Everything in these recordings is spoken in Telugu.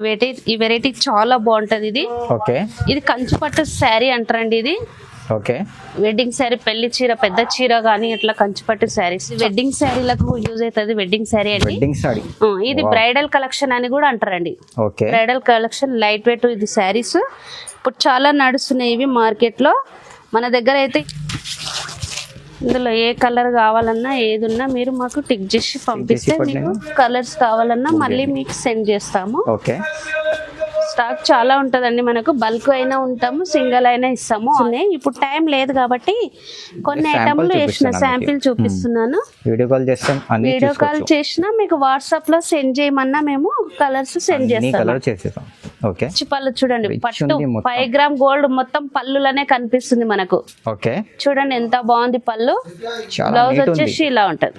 వెరైటీ ఈ వెరైటీ చాలా బాగుంటది ఇది. ఓకే. ఇది కంచు పట్టు శారీ అంటారండి ఇది. ఓకే. వెడ్డింగ్ శారీ పెళ్ళి చీర పెద్ద చీర కానీ ఇట్లా కంచు పట్టు శారీస్ వెడ్డింగ్ శారీలకు యూజ్ అవుతుంది వెడ్డింగ్ శారీ అండి. వెడ్డింగ్ ఆ, ఇది బ్రైడల్ కలెక్షన్ అని కూడా అంటారండి. Okay. Bridal collection light weight ఇది శారీస్. ఇప్పుడు చాలా నడుస్తున్నాయి ఇవి మార్కెట్లో మన దగ్గర అయితే ఇందులో ఏ కలర్ కావాలన్నా ఏది ఉన్నా మీరు మాకు టిక్ చేసి పంపిస్తే మీకు కలర్స్ కావాలన్నా మళ్ళీ మీకు సెండ్ చేస్తాము. ఓకే. స్టాక్ చాలా ఉంటుందండి మనకు. బల్క్ అయినా ఉంటాము సింగిల్ అయినా ఇస్తాము. ఉన్నాయి. ఇప్పుడు టైం లేదు కాబట్టి కొన్ని ఐటమ్లు వేసిన శాంపిల్ చూపిస్తున్నాను. వీడియో కాల్ చేస్తాం వీడియో కాల్ చేసినా మీకు వాట్సాప్లో సెండ్ చేయమన్నా మేము కలర్స్ సెండ్ ఓకే. పచ్చి పళ్ళు చూడండి. పట్టు. ఫైవ్ గ్రామ్ గోల్డ్ మొత్తం పళ్ళులనే కనిపిస్తుంది మనకు. ఓకే. చూడండి ఎంత బాగుంది పళ్ళు. బ్లౌజ్ వచ్చేసి ఇలా ఉంటది.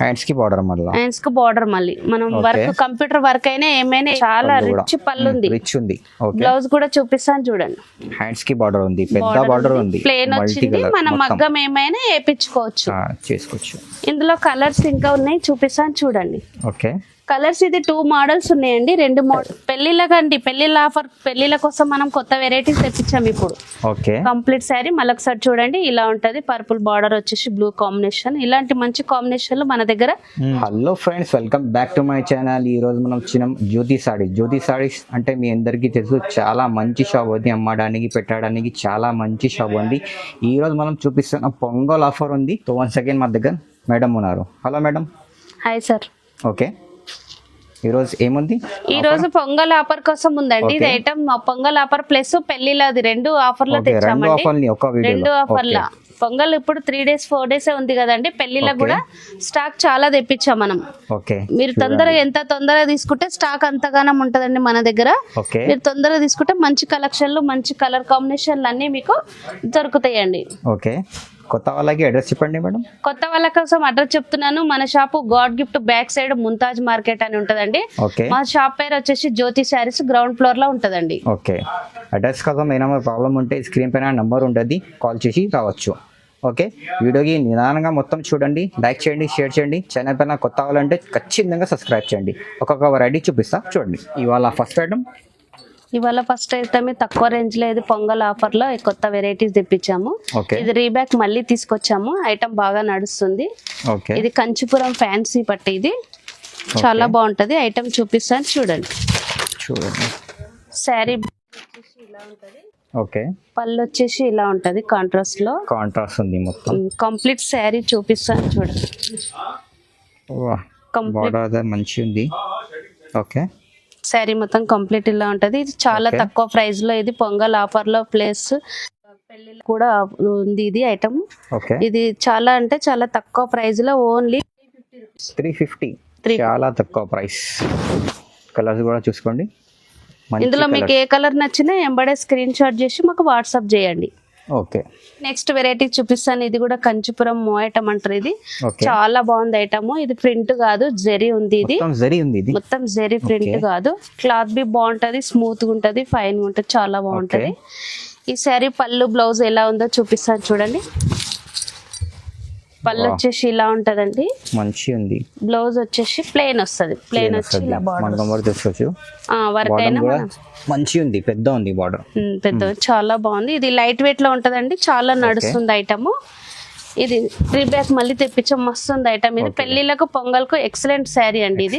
హ్యాండ్స్కి బార్డర్ మళ్ళీ? హ్యాండ్స్కు బార్డర్ మళ్ళీ. మనం. వర్క్ కంప్యూటర్ వర్క్ అయినా ఏమైనా చాలా రిచ్ పళ్ళు ఉంది రిచ్ ఉంది. బ్లౌజ్ కూడా చూపిస్తాను చూడండి. హ్యాండ్స్కి బార్డర్ ఉంది. పెద్ద బార్డర్ ఉంది. ప్లేన్ వచ్చింది. మనం మగ్గం ఏమైనా వేపించుకోవచ్చు చేసుకోవచ్చు. ఇందులో కలర్స్ ఇంకా ఉన్నాయి. చూపిస్తాను చూడండి. ఓకే కలర్స్ ఇది టూ మోడల్స్ ఉన్నాయండి రెండు మోడల్ పెళ్ళిళ్ళకండి పెళ్ళిళ్ళ ఆఫర్ పెళ్ళిళ్ళ కోసం మనం కొత్త వెరైటీస్ తెప్పించాం ఇప్పుడు. ఓకే. కంప్లీట్ శారీ మళ్ళొకసారి చూడండి ఇలా ఉంటది పర్పుల్ బార్డర్ వచ్చేసి బ్లూ కాంబినేషన్. ఇలాంటి మంచి కాంబినేషన్లు మన దగ్గర. Hello friends welcome back to my channel ఈ రోజు మనం వచ్చినాం జ్యోతి సారీస్ జ్యోతి సారీస్ అంటే మీ అందరికీ తెలుసు చాలా మంచి షాప్ ఉంది అమ్మడానికి పెట్టడానికి చాలా మంచి షాప్ ఉంది. ఈ రోజు మనం చూపిస్తున్న పొంగల్ ఆఫర్ ఉంది. సో వన్ సెకండ్ మా దగ్గర మేడం ఉన్నారు. Hello madam hi sir okay ఈరోజు ఏముంది? ఈ రోజు పొంగల్ ఆఫర్ కోసం ఉందండి. ఇది. ఐటమ్ పొంగల్ ఆఫర్ ప్లస్ పెళ్ళిలది రెండు ఆఫర్లో తెచ్చామండి. రెండు ఆఫర్ల. పొంగల్ ఇప్పుడు త్రీ డేస్ ఫోర్ డేస్ ఉంది కదండి. పెళ్ళిలో. కూడా స్టాక్ చాలా తెప్పించాం మనం. మీరు తొందరగా ఎంత తొందరగా తీసుకుంటే స్టాక్ అంతగానం ఉంటదండి మన దగ్గర. మీరు తొందరగా తీసుకుంటే మంచి కలెక్షన్లు మంచి కలర్ కాంబినేషన్లు అన్నీ మీకు దొరుకుతాయండి. ఓకే. కొత్త వాళ్ళకి అడ్రస్ చెప్పండి మేడం. కొత్త వాళ్ళ కోసం అడ్రస్ చెప్తున్నాను. మన shop God gift back side Mumtaz market అని ఉంటదండి. మా షాప్ పేరు వచ్చేసి జ్యోతి శారీస్ గ్రౌండ్ ఫ్లోర్లో ఉంటదండి. ఓకే. అడ్రస్ కోసం ఏమైనా ప్రాబ్లం ఉంటే స్క్రీన్ పైన నంబర్ ఉంటుంది. కాల్ చేసి రావచ్చు. ఓకే. వీడియోకి నిదానంగా మొత్తం చూడండి. లైక్ చేయండి షేర్ చేయండి. ఛానల్ పైన కొత్త అవ్వాలంటే ఖచ్చితంగా సబ్స్క్రైబ్ చేయండి. ఒక్కొక్క వెరైటీ చూపిస్తా చూడండి. ఇవాళ ఫస్ట్ ఐటమ్ ఇవాళ ఫస్ట్ ఐటమ్ తక్కువ రేంజ్లో ఇది పొంగల్ ఆఫర్లో కొత్త వెరైటీస్ తెప్పించాము. ఇది రీబ్యాక్ మళ్ళీ తీసుకొచ్చాము. ఐటమ్ బాగా నడుస్తుంది. ఓకే. ఇది కంచిపురం ఫ్యాన్సీ పట్టి ఇది. చాలా బాగుంటది. ఐటమ్ చూపిస్తాను చూడండి. చూడండి. Sari okay. పళ్ళు వచ్చేసి ఇలా ఉంటది కాంట్రాస్ట్లో. కాంట్రాస్ట్ ఉంది మొత్తం. కంప్లీట్ శారీ చూపిస్తాను చూడండి. మంచి ఉంది ఓకే. శారీ మొత్తం కంప్లీట్ ఇలా ఉంటది. ఇది చాలా. తక్కువ ప్రైస్లో ఇది పొంగల్ ఆఫర్లో ప్లేస్. పెళ్ళిలో కూడా ఉంది ఇది ఐటమ్. ఇది చాలా అంటే చాలా తక్కువ ప్రైస్లో ఓన్లీ త్రీ ఫిఫ్టీ. చాలా తక్కువ ప్రైస్. కలర్స్ కూడా చూసుకోండి. ఇందులో మీకు. ఏ కలర్ నచ్చినా ఎంబడే స్క్రీన్ షాట్ చేసి మాకు వాట్సాప్ చేయండి. ఓకే. నెక్స్ట్ వెరైటీ చూపిస్తాను. ఇది కూడా కంచిపురం ఐటమ్ అంటారు ఇది. చాలా బాగుంది ఐటమ్. ఇది ప్రింట్ కాదు జెరీ ఉంది ఇది. మొత్తం జరీ ఉంది ఇది. మొత్తం జెరీ ప్రింట్. కాదు. క్లాత్ బి బాగుంటది స్మూత్గా ఉంటది ఫైన్గా ఉంటది చాలా బాగుంటది. ఈ శారీ పళ్ళు బ్లౌజ్ ఎలా ఉందో చూపిస్తాను చూడండి. పళ్ళు. వచ్చేసి ఇలా ఉంటదండి. మంచి ఉంది. బ్లౌజ్ వచ్చేసి ప్లెయిన్ వస్తది. ప్లెయిన్ వచ్చి ఇలా బార్డర్ మనం కూడా తీసుకోవచ్చు వర్క్ అయినా మంచి ఉంది. పెద్ద ఉంది బార్డర్ పెద్ద చాలా బాగుంది. ఇది లైట్ వెయిట్లో ఉంటదండి. చాలా నడుస్తుంది ఐటమ్ ఇది త్రీ బ్యాక్ మళ్ళీ తెప్పించాం మస్తు ఉంది ఐటమ్ ఇది. పెళ్ళిళ్ళకు పొంగల్కు ఎక్సలెంట్ శారీ అండి ఇది.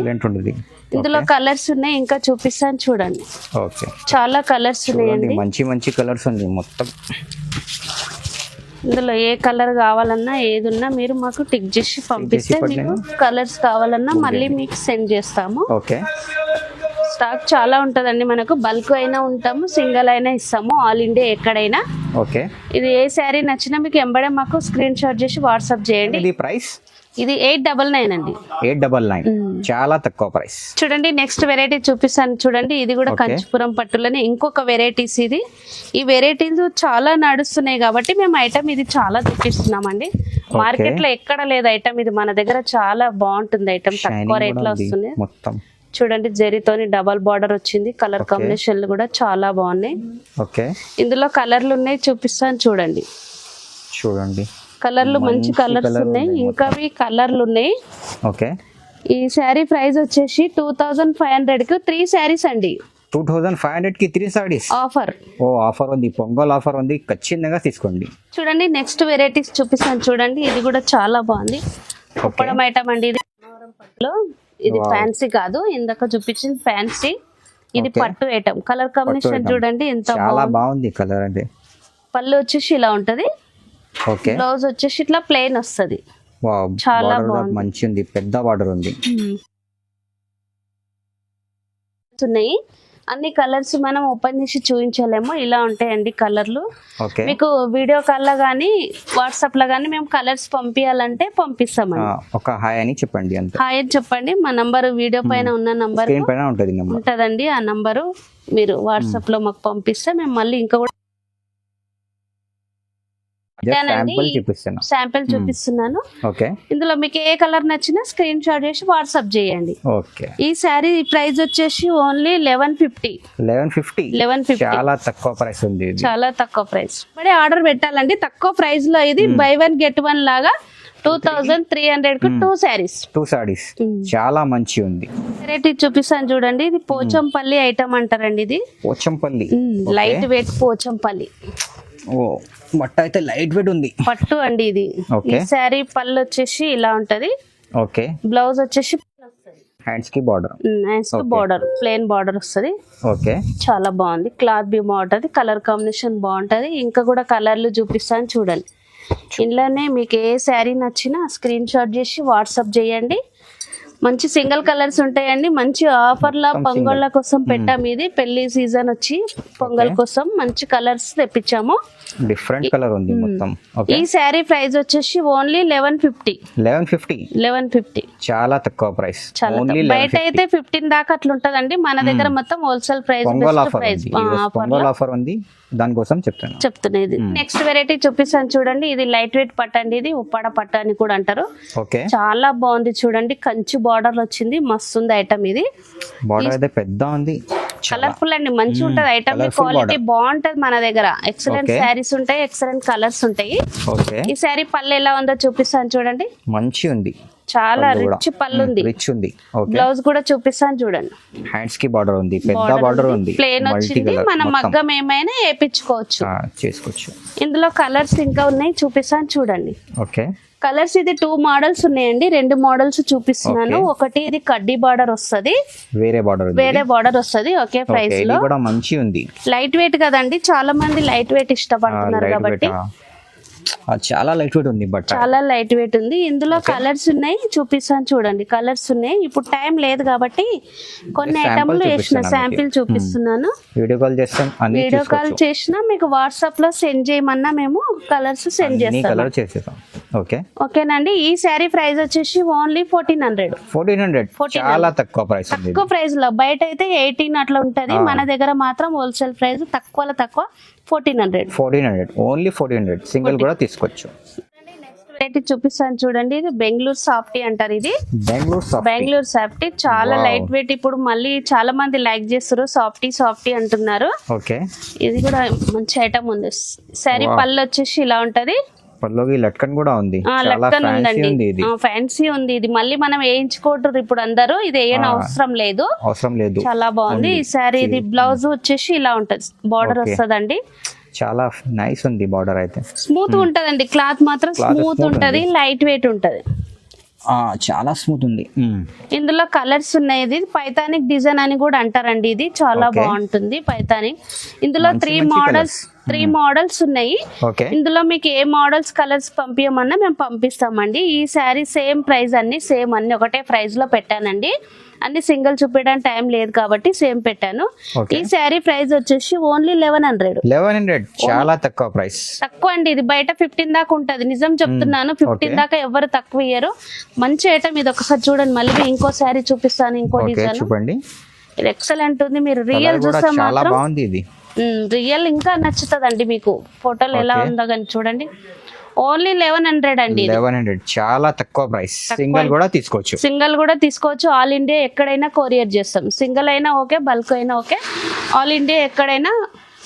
ఇందులో కలర్స్ ఉన్నాయి. ఇంకా చూపిస్తాను చూడండి. ఓకే చాలా కలర్స్ ఉన్నాయండి. మంచి మంచి కలర్స్ ఉంది మొత్తం. ఇందులో ఏ కలర్ కావాలన్నా ఏది ఉన్నా మీరు మాకు టిక్ చేసి పంపిస్తే మీకు కలర్స్ కావాలన్నా మళ్ళీ మీకు సెండ్ చేస్తాము. ఓకే. స్టాక్ చాలా ఉంటుందండి మనకు. బల్క్ అయినా ఉంటాము సింగిల్ అయినా ఇస్తాము ఆల్ ఇండియా ఎక్కడైనా. ఓకే. ఇది ఏ శారీ నచ్చినా మీకు ఎంబడే మాకు స్క్రీన్ షాట్ చేసి వాట్సాప్ చేయండి. ప్రైస్? ఇది ఎయిట్ డబల్ నైన్ అండి. Eight double nine. చాలా తక్కువ ప్రైస్. చూడండి నెక్స్ట్ వెరైటీ చూపిస్తాను చూడంండి. ఇది కూడా. కంచిపురం పట్టులోనే ఇంకొక వెరైటీస్ ఇది. ఈ వెరైటీస్ చాలా నడుస్తున్నాయి కాబట్టి మేము ఐటమ్ ఇది చాలా తెప్పిస్తున్నామండి మార్కెట్లో ఎక్కడ లేదు ఐటమ్ ఇది. మన దగ్గర చాలా బాగుంటుంది ఐటమ్. తక్కువ రేట్లో వస్తుంది మొత్తం. చూడండి జరీతోని డబల్ బార్డర్ వచ్చింది. Colour Okay. కాంబినేషన్లు కూడా చాలా బాగున్నాయి. ఓకే. ఇందులో కలర్లు ఉన్నాయి చూపిస్తాను చూడండి. చూడండి. కలర్లు మంచి కలర్స్ ఉన్నాయి. ఇంకా కలర్లు ఉన్నాయి. ఓకే. ఈ శారీ ప్రైస్ వచ్చేసి టూ థౌజండ్ ఫైవ్ హండ్రెడ్కి త్రీ శారీస్ అండి. టూ థౌజండ్ ఫైవ్ హండ్రెడ్కి త్రీ సారీస్ ఆఫర్ ఓ ఆఫర్ ఉంది. పొంగల్ ఆఫర్ ఉంది. ఖచ్చితంగా తీసుకోండి. చూడండి నెక్స్ట్ వెరైటీస్ చూపిస్తాను చూడండి. ఇది కూడా చాలా బాగుంది. కుప్పడం ఐటమ్ అండి ఇది. ఇది. ఫ్యాన్సీ కాదు. ఇందాక చూపించింది ఫ్యాన్సీ ఇది. పట్టు ఐటమ్ కలర్ కాంబినేషన్. చూడండి ఎంత చాలా బాగుంది. బాగుంది కలర్ అంటే. పళ్ళు వచ్చేసి ఇలా ఉంటది. ఓకే. బ్లౌజ్ వచ్చేసి ఇట్లా ప్లెయిన్ వస్తది. చాలా. మంచి ఉంది పెద్ద బార్డర్ ఉంది. ఉన్నాయి అన్ని కలర్స్ మనం ఓపెన్ చేసి చూపించలేము. ఇలా ఉంటాయండి కలర్లు మీకు వీడియో కాల్లో కానీ వాట్సాప్లో కానీ మేము కలర్స్ పంపించాలంటే పంపిస్తామండి. ఒక హాయ్ అని చెప్పండి హాయ్ అని చెప్పండి. మా నంబర్ వీడియో పైన ఉన్న నంబర్ ఉంటదండి. ఆ నంబరు మీరు వాట్సాప్లో మాకు పంపిస్తే మేము మళ్ళీ ఇంకా కూడా. శాంపుల్ చూపిస్తున్నా. శాంపిల్ చూపిస్తున్నాను. ఓకే. ఇందులో మీకు ఏ కలర్ నచ్చినా స్క్రీన్ షాట్ చేసి వాట్సాప్ చేయండి. ఓకే. ఈ శారీ ప్రైస్ వచ్చేసి only eleven fifty eleven fifty eleven fifty చాలా తక్కువ ప్రైస్ ఉంది చాలా తక్కువ ప్రైస్. మరి ఆర్డర్ పెట్టాలండి. తక్కువ ప్రైస్లో ఇది బై వన్ గెట్ వన్ లాగా టూ థౌజండ్ త్రీ హండ్రెడ్కు టూ శారీస్ టూ సారీస్ చాలా మంచి ఉంది. వెరైటీ చూపిస్తాను చూడండి. ఇది పోచంపల్లి ఐటమ్ అంటారండి ఇది. పోచంపల్లి. Light weight Pochampally. ఓ. బట్ట అయితే లైట్ వెయిట్ ఉంది. పట్టు అండి ఇది. ఈ శారీ పళ్ళు వచ్చేసి ఇలా ఉంటది. ఓకే బ్లౌజ్ వచ్చేసి హ్యాండ్స్కి border Okay. Border plain border వస్తుంది. ఓకే చాలా బాగుంది. క్లాత్ బి బాగుంటది కలర్ కాంబినేషన్ బాగుంటది. ఇంకా కూడా కలర్లు చూపిస్తాను చూడండి. ఇంట్లోనే మీకు ఏ శారీ నచ్చినా స్క్రీన్ షాట్ చేసి వాట్సాప్ చేయండి. మంచి సింగిల్ కలర్స్ ఉంటాయండి. మంచి ఆఫర్ల మొత్తం పొంగళ్ళ కోసం పెట్టాము ఇది. పెళ్ళి సీజన్ వచ్చి పొంగల్ కోసం మంచి కలర్స్ తెప్పించాము. డిఫరెంట్ కలర్ ఉంది మొత్తం. ఓకే ఈ శారీ ప్రైస్ వచ్చేసి only eleven fifty. Eleven fifty? Eleven fifty. చాలా తక్కువ ప్రైస్. బయట అయితే ఫిఫ్టీన్ దాకా అట్లా ఉంటదండి. మన దగ్గర మొత్తం wholesale price price Pongal offer ఉంది. దానికోసం చెప్తాను చెప్తున్నది నెక్స్ట్ వెరైటీ చూపిస్తాను చూడండి. ఇది లైట్ వెయిట్ పట్టు అండి ఇది ఉప్పాడ పట్టు అని కూడా అంటారు. చాలా బాగుంది చూడండి. కంచి బార్డర్ వచ్చింది. మస్తు ఉంది ఐటమ్ ఇది. బార్డర్ అయితే పెద్ద ఉంది. కలర్ఫుల్ అండి. మంచి ఉంటది. ఐటమ్ క్వాలిటీ బాగుంటది మన దగ్గర. ఎక్సలెంట్. శారీస్ ఉంటాయి. ఎక్సలెంట్ కలర్స్ ఉంటాయి. ఈ శారీ పళ్ళు ఎలా ఉందో చూపిస్తాను చూడండి. మంచి ఉంది. చాలా. రిచ్ పళ్ళు ఉంది. రిచ్ ఉంది. బ్లౌజ్ కూడా చూపిస్తాను చూడండి. హ్యాండ్స్కి బార్డర్ ఉంది. పెద్ద బార్డర్ ఉంది. ప్లేన్ వచ్చింది. మనం మగ్గం ఏమైనా వేపించుకోవచ్చు చేసుకోవచ్చు. ఇందులో కలర్స్ ఇంకా ఉన్నాయి. చూపిస్తాను చూడండి. ఓకే. కలర్స్ ఇది టూ మోడల్స్ ఉన్నాయండి. రెండు మోడల్స్ చూపిస్తున్నాను. ఒకటి ఇది కడ్డీ బార్డర్ వస్తది. వేరే బార్డర్ వేరే బార్డర్ వస్తది. ఒకే ఓకే ప్రైస్లో. కూడా మంచి ఉంది. లైట్ వెయిట్ కదండి. చాలా మంది లైట్ వెయిట్ ఇష్టపడుతున్నారు లైట్ కాబట్టి. చాలా లైట్ వెయిట్ ఉంది బట్ చాలా లైట్ వెయిట్ ఉంది. ఇందులో కలర్స్ ఉన్నాయి చూపిస్తాను చూడండి. కలర్స్ ఉన్నాయి. ఇప్పుడు టైం లేదు కాబట్టి కొన్ని ఐటమ్లు వేసిన శాంపిల్. చూపిస్తున్నాను. వీడియో కాల్ చేస్తాం. వీడియో కాల్ చేసినా మీకు వాట్సాప్లో సెండ్ చేయమన్నా మేము కలర్స్ సెండ్ చేస్తాం. కలర్ చేసేస్తాం ఓకే ఓకేనండి. ఈ శారీ ప్రైస్ వచ్చేసి only fourteen hundred fourteen hundred 1400. చాలా తక్కువ ప్రైస్ తక్కువ ప్రైస్లో. బయట అయితే ఎయిటీన్ అట్లా ఉంటది. మన దగ్గర మాత్రం హోల్సేల్ ప్రైస్ తక్కువలో తక్కువ. Fourteen hundred. Fourteen hundred. Only fourteen hundred. Single కూడా తీసుకోవచ్చు. వెరైటీ చూపిస్తాను చూడండి. ఇది బెంగళూరు సాఫ్టీ అంటారు ఇది. బెంగళూరు సాఫ్ట్. బెంగళూరు సాఫ్టీ. చాలా. లైట్ వెయిట్ ఇప్పుడు మళ్ళీ చాలా మంది లైక్ చేస్తారు. సాఫ్టీ సాఫ్టీ అంటున్నారు. ఓకే. ఇది కూడా మంచి ఐటమ్ ఉంది. Wow. పళ్ళు వచ్చేసి ఇలా ఉంటది. పల్లోకి లట్కన్ కూడా ఉంది. ఉందండి. ఉంది ఇది. ఫ్యాన్సీ ఉంది ఇది. మళ్ళీ మనం వేయించుకోవటరు ఇప్పుడు అందరూ. ఇది వేయని ఆ. అవసరం లేదు. అవసరం లేదు. చాలా బాగుంది. ఈ శారీ ఇది బ్లౌజ్ వచ్చేసి ఇలా ఉంటది. బార్డర్. వస్తదండి. చాలా నైస్ ఉంది బార్డర్ అయితే. స్మూత్ ఉంటదండి. క్లాత్ మాత్రం స్మూత్ ఉంటది. లైట్ వెయిట్ ఉంటది. చాలా స్మూత్ ఉంది. ఇందులో కలర్స్ ఉన్నాయి ఇది. పైతానిక్ డిజైన్ అని కూడా అంటారండి ఇది. చాలా. బాగుంటుంది పైతానిక్ ఇందులో త్రీ మోడల్స్ త్రీ మోడల్స్ ఉన్నాయి. ఇందులో మీకు ఏ మోడల్స్ కలర్స్ పంపించమన్నా మేము పంపిస్తామండి. ఈ శారీ సేమ్ ప్రైస్ అన్ని సేమ్ అన్ని ఒకటే ప్రైస్లో పెట్టానండి. అన్ని సింగిల్ చూపించడానికి టైం లేదు కాబట్టి సేమ్ పెట్టాను. ఈ శారీ ప్రైస్ వచ్చేసి only eleven hundred. Eleven hundred. చాలా తక్కువ ప్రైస్. తక్కువ అండి. ఇది బయట ఫిఫ్టీన్ దాకా ఉంటది. నిజం చెప్తున్నాను. ఫిఫ్టీన్. దాకా ఎవరు తక్కువ ఇయ్యరు. మంచి ఐటమ్ ఇది. ఒకసారి చూడండి. మళ్ళీ ఇంకో శారీ చూపిస్తాను ఇంకో డిజైన్. చూడండి ఇది ఎక్సలెంట్ ఉంది. మీరు రియల్ చూస్తే చాలా మాత్రం బాగుంది ఇది. రియల్ ఇంకా నచ్చుతుందండి మీకు. ఫోటోలు ఎలా. ఉందో కానీ చూడండి. ఓన్లీ లెవెన్ హండ్రెడ్ అండి లెవెన్ హండ్రెడ్ చాలా తక్కువ ప్రైస్ సింగిల్ కూడా తీసుకోవచ్చు. సింగిల్ కూడా తీసుకోవచ్చు. ఆల్ ఇండియా ఎక్కడైనా కొరియర్ చేస్తాం. సింగిల్ అయినా ఓకే బల్క్ అయినా ఓకే. ఆల్ ఇండియా ఎక్కడైనా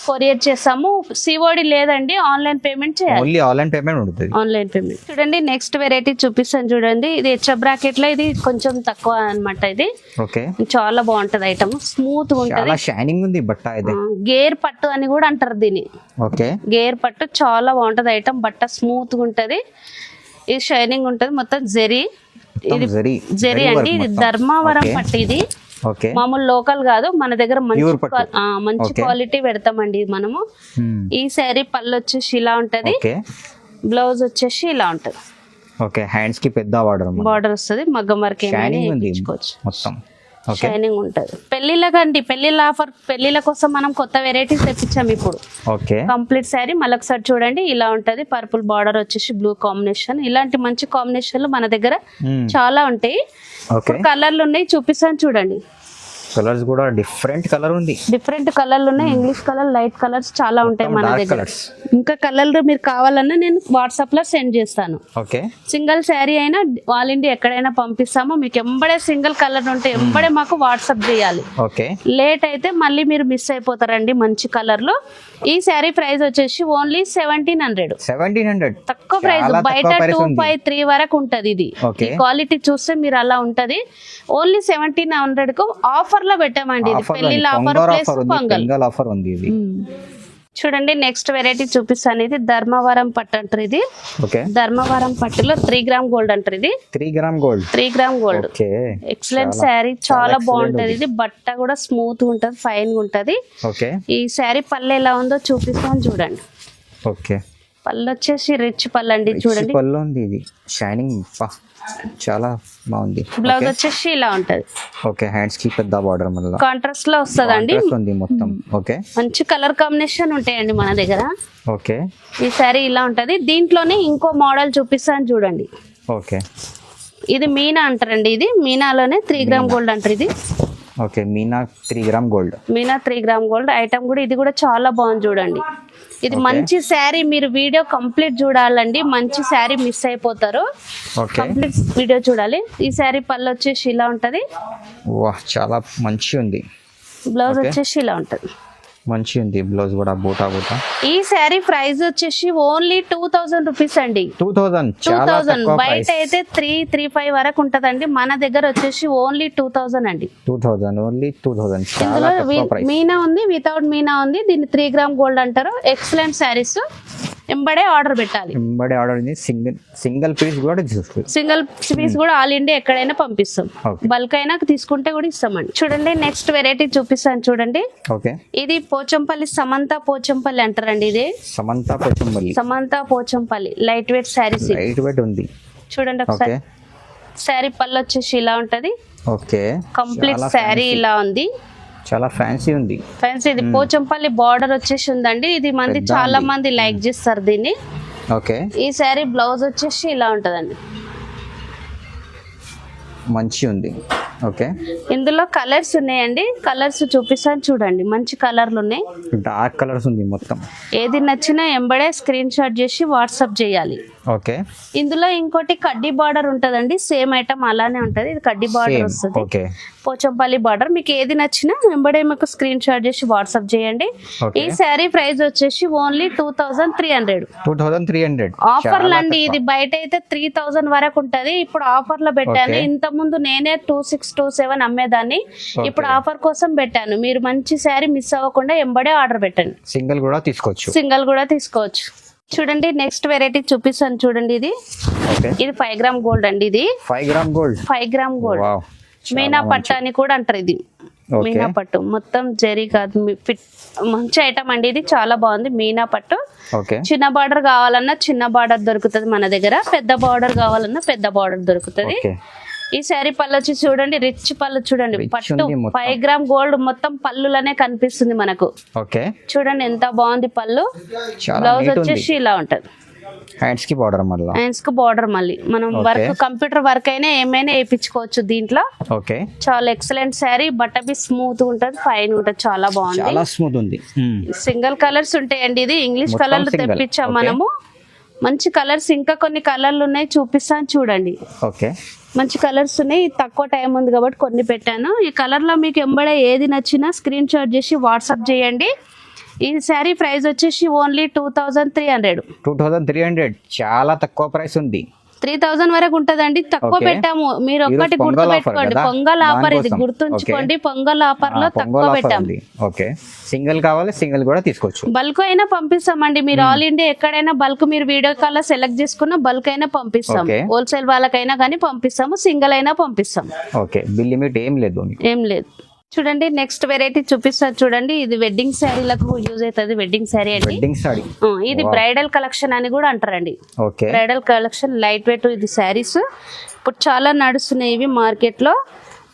కొరియర్ చేస్తాము సిఓడి లేదండి ఆన్లైన్ పేమెంట్ చేయాలి. ఓన్లీ ఆన్లైన్ పేమెంట్ ఉంటుంది. Online payment. చూడండి నెక్స్ట్ వెరైటీ చూపిస్తాను చూడండి. ఇది హెచ్ బ్రాకెట్లో ఇది కొంచెం తక్కువ అన్నమాట ఇది. ఓకే. చాలా బాగుంటది ఐటమ్ స్మూత్ చాలా ఉంటది షైనింగ్ ఉంది బట్ట ఇది. గేర్ పట్టు అని కూడా అంటారు దీన్ని. ఓకే. గేర్ పట్టు చాలా బాగుంటది ఐటమ్ బట్ట స్మూత్గా ఉంటది. ఇది షైనింగ్ ఉంటది. మొత్తం జెరీ. ఇది జరీ. జెరీ అండి. ఇది ధర్మవరం పట్టు ఇది. మామూలు లోకల్ కాదు మన దగ్గర మంచి మంచి. క్వాలిటీ పెడతామండి మనము. ఈ శారీ పళ్ళు వచ్చేసి ఇలా ఉంటది. బ్లౌజ్ వచ్చేసి ఇలా ఉంటది. ఓకే. హ్యాండ్స్కి పెద్ద ఆర్డర్ బార్డర్ వస్తుంది. మగ్గం వర్క్ ఏమైనా మొత్తం. షైనింగ్ ఉంటది. పెళ్ళిళ్ళకండి పెళ్ళిళ్ళ ఆఫర్ పెళ్ళిళ్ళ కోసం మనం కొత్త వెరైటీస్ తెప్పించాం ఇప్పుడు. ఓకే కంప్లీట్ శారీ మళ్ళొకసారి చూడండి ఇలా ఉంటది. పర్పుల్ బార్డర్ వచ్చేసి బ్లూ కాంబినేషన్ ఇలాంటి మంచి కాంబినేషన్లు మన దగ్గర Hmm. చాలా ఉంటాయి. కలర్లు ఉన్నాయి చూపిస్తాను చూడండి. కలర్స్ కూడా డిఫరెంట్ కలర్ ఉంది. డిఫరెంట్ కలర్లు ఉన్నాయి. ఇంగ్లీష్ కలర్ లైట్ కలర్స్ చాలా ఉంటాయి మన దగ్గర. ఇంకా కలర్లు మీరు కావాలన్నా నేను వాట్సాప్లో సెండ్ చేస్తాను. ఓకే. సింగిల్ శారీ అయినా ఆల్ ఇండియా ఎక్కడైనా పంపిస్తాము. మీకు ఎంబడే సింగిల్ కలర్ ఉంటే ఎంబడే మాకు వాట్సాప్ చేయాలి. ఓకే. లేట్ అయితే మళ్ళీ మీరు మిస్ అయిపోతారండి మంచి కలర్లు. ఈ శారీ ప్రైస్ వచ్చేసి only seventeen hundred. Seventeen hundred. తక్కువ ప్రైస్ బయట టూ. ఫైవ్ త్రీ వరకు ఉంటది ఇది. క్వాలిటీ చూస్తే మీరు అలా ఉంటది. ఓన్లీ సెవెంటీన్ హండ్రెడ్కు ఆఫర్ లో పెట్టామండి ఇది. ఆఫర్ పెళ్ళిళ్ళ ఆఫర్ ప్లస్ ఆఫర్ ఉంది పొంగల్ పొంగల్ ఆఫర్ ఉంది ఇది. చూడండి నెక్స్ట్ వెరైటీ చూపిస్తాను ఇది ధర్మవరం పట్టు అంటారు ఇది. ధర్మవరం పట్టులో త్రీ గ్రామ్ గోల్డ్ అంటారు ఇది. Three gram gold. Three gram gold. Excellent sari చాలా బాగుంటది ఇది. బట్ట కూడా స్మూత్ ఉంటది ఫైన్ ఉంటది. ఓకే. ఈ శారీ పళ్ళు ఎలా ఉందో చూపిస్తాను చూడండి. ఓకే. పళ్ళు వచ్చేసి రిచ్ పళ్ళు అండి చూడండి. పళ్ళు ఉంది ఇది షైనింగ్ చాలా బాగుంది. బ్లౌజ్ వచ్చేసి ఇలా ఉంటది. ఓకే హ్యాండ్స్కి పెద్ద బార్డర్ మళ్ళీ. కాంట్రాస్ట్లో వస్తదండి. ఉంది మొత్తం. ఓకే మంచి కలర్ కాంబినేషన్ ఉంటాయండి మన దగ్గర. ఓకే ఈ శారీ ఇలా ఉంటది. దీంట్లోనే ఇంకో మోడల్ చూపిస్తాను చూడండి. ఓకే ఇది మీనా అంటారండి ఇది. మీనాలోనే త్రీ గ్రామ్ గోల్డ్ అంటారు ఇది. Okay meena three gram gold. Meena three gram gold item కూడా ఇది కూడా చాలా బాగుంది చూడండి. ఇది మంచి శారీ మీరు వీడియో కంప్లీట్ చూడాలండి. మంచి శారీ మిస్ అయిపోతారు. కంప్లీట్ వీడియో చూడాలి. ఈ శారీ పళ్ళు వచ్చేసి ఇలా ఉంటది. వా చాలా మంచి ఉంది బ్లౌజ్. వచ్చేసి ఇలా ఉంటది. మంచి ఉంది బ్లౌజ్ కూడా బూటా బూటా. ఈ శారీ ప్రైస్ వచ్చేసి ఓన్లీ టూ థౌజండ్ రూపీస్ అండి. టూ థౌజండ్ టూ తక్కువ బయట అయితే త్రీ త్రీ ఫైవ్ వరకు ఉంటదండి. మన దగ్గర వచ్చేసి ఓన్లీ టూ థౌజండ్ అండి. టూ థౌజండ్ ఓన్లీ టూ ఇందులో ప్రైస్. మీనా ఉంది వితౌట్ మీనా ఉంది. దీన్ని త్రీ గ్రామ్ గోల్డ్ అంటారు. ఎక్సలెంట్ శారీస్. ఎంబడే ఆర్డర్ పెట్టాలి. ఎంబడి ఆర్డర్ సింగిల్ సింగిల్ పీస్ కూడా సింగిల్ పీస్ కూడా ఆల్ ఇండియా ఎక్కడైనా పంపిస్తాం. బల్క్ అయినా తీసుకుంటే కూడా ఇస్తామండి. చూడండి నెక్స్ట్ వెరైటీ చూపిస్తాను చూడండి. ఓకే. ఇది పోచంపల్లి సమంత పోచంపల్లి అంటారండి ఇది. Samantha Pochampally. Samantha Pochampally light weight saris light weight ఉంది. చూడండి ఒకసారి. శారీ పళ్ళు వచ్చేసి ఇలా ఉంటది. ఓకే. కంప్లీట్ శారీ. ఇలా ఉంది. చాలా ఫ్యాన్సీ ఉంది. ఫ్రెండ్స్ ఇది పోచంపల్లి బార్డర్ వచ్చేసి ఉందండి. ఇది మంది చాలా. మంది లైక్ చేస్తారు దీన్ని. ఓకే ఈ శారీ బ్లౌజ్ వచ్చేసి ఇలా ఉంటదండి. మంచి ఉంది. ఓకే ఇందులో కలర్స్ ఉన్నాయండి. కలర్స్ చూపిస్తాను చూడండి. మంచి కలర్లు ఉన్నాయి. డార్క్ కలర్స్ ఉంది మొత్తం. ఏది నచ్చినా ఎంబడే స్క్రీన్ షాట్ చేసి వాట్సాప్ చేయాలి. ఓకే. ఇందులో ఇంకోటి కడ్డీ బార్డర్ ఉంటదండి. సేమ్ ఐటమ్ అలానే ఉంటది. ఇది కడ్డీ బార్డర్ వస్తుంది. పోచంపల్లి బార్డర్. మీకు ఏది నచ్చినా వెంబడే మాకు స్క్రీన్ షాట్ చేసి వాట్సాప్ చేయండి. ఈ శారీ ప్రైస్ వచ్చేసి only two thousand three hundred. Two thousand three hundred. ఆఫర్లు అండి. ఇది బయట అయితే త్రీ థౌజండ్ వరకు ఉంటది. ఇప్పుడు ఆఫర్లో పెట్టాను. ఇంత ముందు నేనే టూ సిక్స్ టూ సెవెన్ అమ్మేదాన్ని. ఇప్పుడు ఆఫర్ కోసం పెట్టాను. మీరు మంచి శారీ మిస్ అవ్వకుండా ఎంబడే ఆర్డర్ పెట్టండి. సింగిల్ కూడా తీసుకోవచ్చు. సింగల్ కూడా తీసుకోవచ్చు. చూడండి నెక్స్ట్ వెరైటీ చూపిస్తాను చూడండి ఇది. ఇది ఫైవ్ గ్రామ్ గోల్డ్ అండి ఇది. Five gram gold five gram gold meena పట్టు అని కూడా అంటారు ఇది. మీనా పట్టు. మొత్తం జరీ కాదు. మంచి ఐటమ్ అండి ఇది. చాలా బాగుంది. మీనా పట్టు. చిన్న బార్డర్ కావాలన్నా చిన్న బార్డర్ దొరుకుతుంది మన దగ్గర. పెద్ద బార్డర్ కావాలన్నా పెద్ద బార్డర్ దొరుకుతుంది. ఈ శారీ పళ్ళు వచ్చి చూడండి రిచ్ పళ్ళు చూడండి. పట్టు. ఫైవ్ గ్రామ్ గోల్డ్ మొత్తం పళ్ళులనే కనిపిస్తుంది మనకు. ఓకే. చూడండి ఎంత బాగుంది పళ్ళు. బ్లౌజ్ వచ్చేసి ఇలా ఉంటది. హ్యాండ్స్కి బార్డర్ మళ్ళీ? హ్యాండ్స్కు బార్డర్ మళ్ళీ. మనం. వర్క్ కంప్యూటర్ వర్క్ అయినా ఏమైనా వేయించుకోవచ్చు దీంట్లో. ఓకే చాలా ఎక్సలెంట్ శారీ. బట్ట బి స్మూత్ ఉంటది ఫైన్ ఉంటది చాలా బాగుంది. చాలా స్మూత్ ఉంది. సింగిల్ కలర్స్ ఉంటాయండి ఇది. ఇంగ్లీష్ single. తెప్పించాం. మనము. మంచి కలర్స్ ఇంకా కొన్ని కలర్లు ఉన్నాయి చూపిస్తాను చూడండి. ఓకే. మంచి కలర్స్ ఉన్నాయి తక్కువ టైం ఉంది కాబట్టి కొన్ని పెట్టాను. ఈ కలర్లో మీకు ఎంబడే ఏది నచ్చినా స్క్రీన్ షాట్ చేసి వాట్సాప్ చేయండి. ఈ శారీ ప్రైస్ వచ్చేసి only two thousand three hundred. Two thousand three hundred. చాలా తక్కువ ప్రైస్ ఉంది. త్రీ థౌజండ్ వరకు ఉంటదండి. తక్కువ. పెట్టాము. మీరు ఒక్కటి గుర్తు పెట్టుకోండి? పొంగల్ ఆఫర్ ఇది. గుర్తుంచుకోండి. పొంగల్ ఆఫర్లో తక్కువ పెట్టాము ఓకే. సింగిల్ కావాలి సింగిల్ కూడా తీసుకోవచ్చు. బల్క్ అయినా పంపిస్తామండి. మీరు ఆల్ ఇండియా ఎక్కడైనా బల్క్ మీరు వీడియో కాల్లో సెలెక్ట్ చేసుకున్న బల్క్ అయినా పంపిస్తాం. హోల్సేల్ వాళ్ళకైనా కానీ పంపిస్తాము. సింగిల్ అయినా పంపిస్తాం ఓకే. బిల్ లిమిట్ ఏం లేదు ఏం లేదు. చూడండి నెక్స్ట్ వెరైటీ చూపిస్తారు చూడండి. ఇది వెడ్డింగ్ శారీలకు యూజ్ అవుతుంది వెడ్డింగ్ శారీ అండి. ఇది బ్రైడల్ కలెక్షన్ అని కూడా అంటారండి. బ్రైడల్ కలెక్షన్ లైట్ వెయిట్ ఇది శారీస్ ఇప్పుడు చాలా నడుస్తున్నాయి ఇవి మార్కెట్లో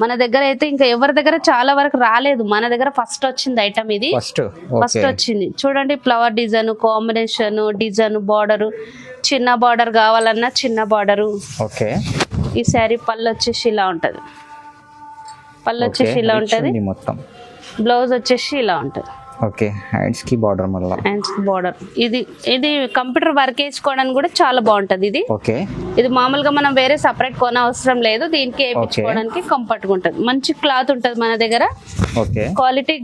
మన దగ్గర అయితే ఇంకా ఎవరి దగ్గర చాలా వరకు రాలేదు. మన దగ్గర ఫస్ట్ వచ్చింది ఐటమ్ ఇది. ఫస్ట్ వచ్చింది. చూడండి flower design combination design border చిన్న బార్డర్ కావాలన్నా చిన్న బార్డరు ఓకే ఈ శారీ పళ్ళు వచ్చేసి ఇలా ఉంటది. పళ్ళు వచ్చేసి ఇలా ఉంటది. మొత్తం. బ్లౌజ్ వచ్చేసి ఇలా ఉంటది. ఓకే హ్యాండ్స్కి బార్డర్ మళ్ళా. Hands border. ఇది ఇది కంప్యూటర్ వర్క్ వేసుకోవడానికి కూడా చాలా బాగుంటది ఇది. ఓకే. ఇది మామూలుగా మనం వేరే సపరేట్ కొన అవసరం లేదు. దీనికి వేయించుకోవడానికి కంఫర్ట్గా ఉంటది. మంచి క్లాత్ ఉంటది మన దగ్గర. Okay. Quality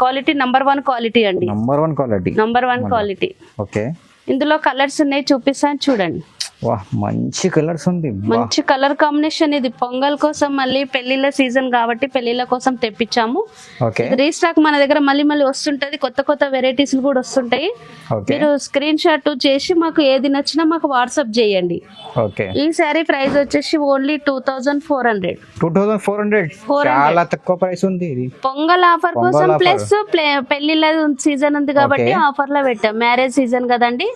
quality number one quality అండి. Number one quality number one quality okay. ఇందులో కలర్స్ ఉన్నాయి చూపిస్తాను చూడండి. మంచి కలర్స్ ఉంది. మంచి కలర్ కాంబినేషన్ ఇది. పొంగల్ కోసం మళ్ళీ పెళ్ళిళ్ళ సీజన్ కాబట్టి పెళ్ళిళ్ళ కోసం తెప్పించాము. రీస్టాక్ మన దగ్గర మళ్ళీ మళ్ళీ వస్తుంటది. కొత్త కొత్త వెరైటీస్ కూడా వస్తుంటాయి. మీరు స్క్రీన్ షాట్ చేసి మాకు ఏది నచ్చినా మాకు వాట్సాప్ చేయండి. ఈ శారీ ప్రైస్ వచ్చేసి only two thousand four hundred two thousand four hundred 400. చాలా తక్కువ ప్రైస్ ఉంది పొంగల్ ఆఫర్ కోసం. ప్లస్ పెళ్ళిళ్ళ సీజన్ ఉంది కాబట్టి. ఆఫర్లో పెట్టాం. మ్యారేజ్ సీజన్ కదండి.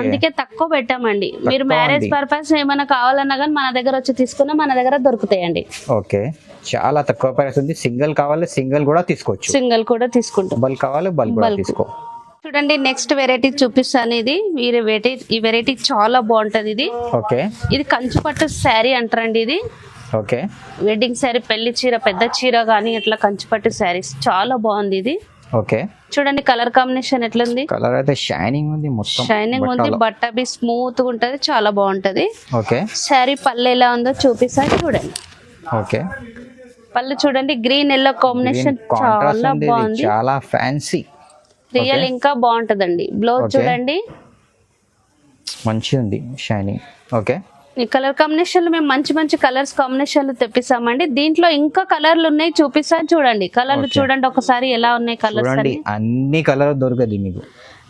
అందుకే తక్కువ పెట్టామండి. మీరు తక్కువ మ్యారేజ్. పర్పస్ ఏమైనా కావాలన్నా కానీ మన దగ్గర వచ్చి తీసుకున్నా మన దగ్గర దొరుకుతాయండి. ఓకే. చాలా తక్కువ ప్రైస్ ఉంది. సింగిల్ కావాలి సింగిల్ కూడా తీసుకోవచ్చు. సింగిల్ కూడా తీసుకుంటాం. బల్క్ కావాలి బల్క్ కూడా. తీసుకో. చూడండి నెక్స్ట్ వెరైటీ చూపిస్తాను ఇది. ఈ వెరైటీ ఈ వెరైటీ చాలా బాగుంటది ఇది. ఓకే. ఇది కంచు పట్టు శారీ అంటారండి ఇది. ఓకే. వెడ్డింగ్ శారీ పెళ్ళి చీర పెద్ద చీర కానీ ఇట్లా కంచు పట్టు శారీస్. చాలా బాగుంది ఇది. ఓకే. చూడండి కలర్ కాంబినేషన్ ఎట్లుంది? కలర్ అయితే షైనింగ్ ఉంది మొత్తం షైనింగ్ ఉంది. బట్ట బి స్మూత్గా ఉంటది చాలా బాగుంటది. ఓకే. శారీ పళ్ళు ఎలా ఉందో చూపిస్తా చూడండి. ఓకే. పళ్ళు చూడండి గ్రీన్ ఎల్లో కాంబినేషన్ చాలా బాగుంది. చాలా ఫ్యాన్సీ రియల్ ఇంకా బాగుంటదండి. బ్లౌజ్. చూడండి. మంచిగా ఉంది షైనింగ్ ఓకే. కలర్ కాంబినేషన్ మేము మంచి మంచి కలర్స్ కాంబినేషన్లు తెప్పిస్తామండి. దీంట్లో ఇంకా కలర్లు ఉన్నాయి చూపిస్తాను చూడండి. కలర్లు. చూడండి ఒకసారి ఎలా ఉన్నాయి కలర్స్ అన్ని. కలర్ దొరకదు మీకు.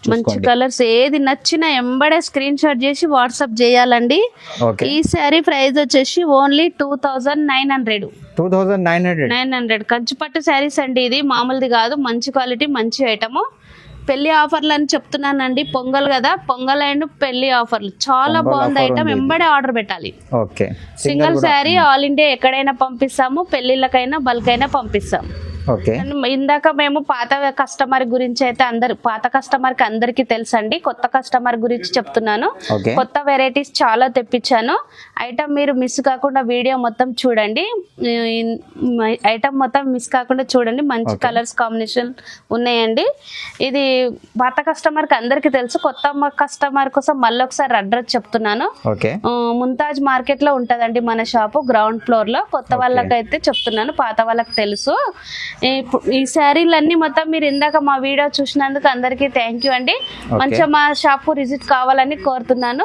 మంచి కలర్స్ ఏది నచ్చినా ఎంబడే స్క్రీన్ షాట్ చేసి వాట్సాప్ చేయాలండి. ఈ శారీ ప్రైస్ వచ్చేసి only two thousand nine hundred. Two thousand nine hundred. Nine hundred. కంచిపట్టు శారీస్ అండి ఇది. మామూలుది కాదు. మంచి క్వాలిటీ మంచి ఐటమ్. పెళ్ళి ఆఫర్లు అని చెప్తున్నానండి. పొంగల్ కదా పొంగల్ అండ్ పెళ్ళి ఆఫర్లు. చాలా బాగుంది ఐటమ్. ఎంబడే ఆర్డర్ పెట్టాలి. Okay. Single sari all India ఎక్కడైనా పంపిస్తాము పెళ్ళిళ్ళకైనా బల్క్ అయినా పంపిస్తాం ఓకే అండ్ ఇందాక మేము పాత కస్టమర్ గురించి అయితే అందరు పాత కస్టమర్కి అందరికి తెలుసండి. కొత్త కస్టమర్ గురించి చెప్తున్నాను. కొత్త వెరైటీస్ చాలా తెప్పించాను. ఐటమ్ మీరు మిస్ కాకుండా వీడియో మొత్తం చూడండి. ఐటమ్ మొత్తం మిస్ కాకుండా చూడండి. మంచి. కలర్స్ కాంబినేషన్ ఉన్నాయండి. ఇది పాత కస్టమర్కి అందరికి తెలుసు. కొత్త కస్టమర్ కోసం మళ్ళీ ఒకసారి అడ్రస్ చెప్తున్నాను. ముంతాజ్ మార్కెట్లో ఉంటదండి మన షాపు గ్రౌండ్ ఫ్లోర్లో. కొత్త. వాళ్ళకైతే చెప్తున్నాను. పాత వాళ్ళకి తెలుసు. ఈ- శారీలు అన్ని మొత్తం మీరు ఇందాక మా వీడియో చూసినందుకు అందరికీ థ్యాంక్ యూ అండి. మంచిగా మా షాపు విజిట్ కావాలని కోరుతున్నాను